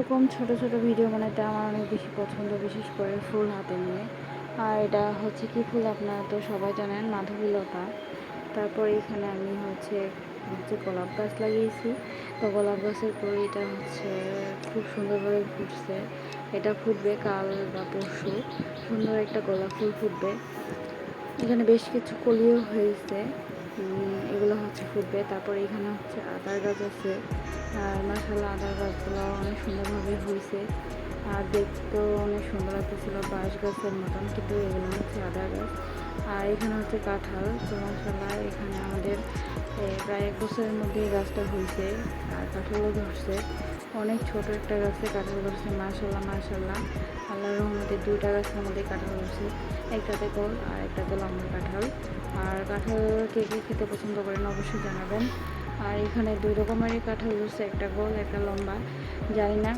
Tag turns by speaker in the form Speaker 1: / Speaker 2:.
Speaker 1: এরকম ছোট ছোট ভিডিও বানাতে আমার অনেক বেশি পছন্দ, বিশেষ করে ফুল হাতে নিয়ে। আর এটা হচ্ছে কি ফুল আপনারা তো সবাই জানেন, মাধবীলতা। তারপর এখানে আমি হচ্ছে হচ্ছে গোলাপ গাছ লাগিয়েছি। তো গোলাপ গাছের এটা হচ্ছে খুব সুন্দরভাবে ফুটছে। এটা ফুটবে কাল বা পরশু। সুন্দর একটা গোলাপ ফুল ফুটবে। এখানে বেশ কিছু কলিও হয়েছে। এগুলো ফুটবে। তারপর এখানে হচ্ছে আদার গাছ আছে। আর মাসাল্লাহ আদার গাছগুলো অনেক সুন্দরভাবে হয়েছে। আর দেখতেও অনেক সুন্দর লাগতেছিল বাঁশ গাছের মতন, কিন্তু এগুলো হচ্ছে আদার গাছ। আর এখানে হচ্ছে কাঁঠাল। তো মাসাল্লাহ এখানে আমাদের প্রায় এক বছরের মধ্যে গাছটা হয়েছে। আর কাঁঠালও ধরছে। অনেক ছোট একটা গাছে কাঁঠাল ধরছে মাসাল্লাহ মাসাল্লাহ আল্লাহর রহমতে দুইটা গাছের মধ্যে কাঁঠাল হয়েছে একটাতে কল আর একটাতে লম্বা কাঁঠাল। আর কাঁঠাল কে কে খেতে পছন্দ করেন অবশ্যই জানাবেন। আর এখানে দুই রকমেরই কাঁঠাল হয়েছে একটা গোল, একটা লম্বা। জানি না।